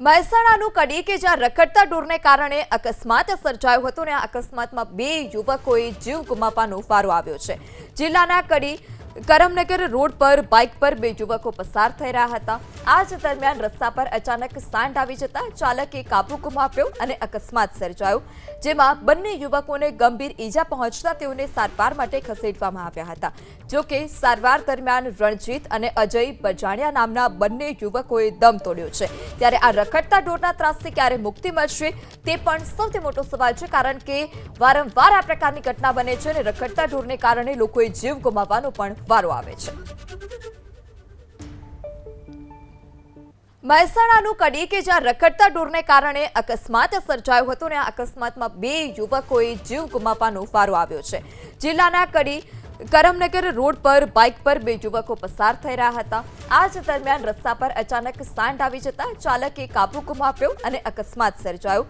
મહેસાણાનું કડી કે જ્યાં રખડતા ઢોરને કારણે અકસ્માત સર્જાયો હતો અને આ અકસ્માતમાં બે યુવકોએ જીવ ગુમાવવાનો વારો આવ્યો છે. જિલ્લાના કડી કરમનગર રોડ પર બાઇક પર બે યુવકો પસાર થઈ રહ્યા હતા. આ જ દરમિયાન રસ્તા પર અચાનક સાંડ આવી જતા ચાલકે કાબુ ગુમાવ્યો અને અકસ્માત સર્જાયો, જેમાં બંને યુવકોને ગંભીર ઈજા પહોંચતા તેઓને સારવાર માટે ખસેડવામાં આવ્યા હતા. જો કે સારવાર દરમિયાન રણજીત અને અજય બજાણિયા નામના બંને યુવકોએ દમ તોડ્યો છે. ત્યારે આ રખડતા ઢોરના ત્રાસથી ક્યારે મુક્તિ મળશે તે પણ સૌથી મોટો સવાલ છે, કારણ કે વારંવાર આ પ્રકારની ઘટના બને છે અને રખડતા ઢોરને કારણે લોકોએ જીવ ગુમાવવાનો પણ વારો આવે છે. મહેસાણાનું કડી કે જ્યાં રખડતા ઢોરને કારણે અકસ્માત સર્જાયો હતો અને આ અકસ્માતમાં બે યુવકોએ જીવ ગુમાવવાનો વારો આવ્યો છે. જિલ્લાના કડી, કરમનગર રોડ પર, બાઇક પર બે યુવકો પસાર થઈ રહ્યા હતા. આ જ દરમિયાન રસ્તા પર અચાનક સાંડ આવી જતા ચાલકે કાબુ ગુમાવ્યો અને અકસ્માત સર્જાયો.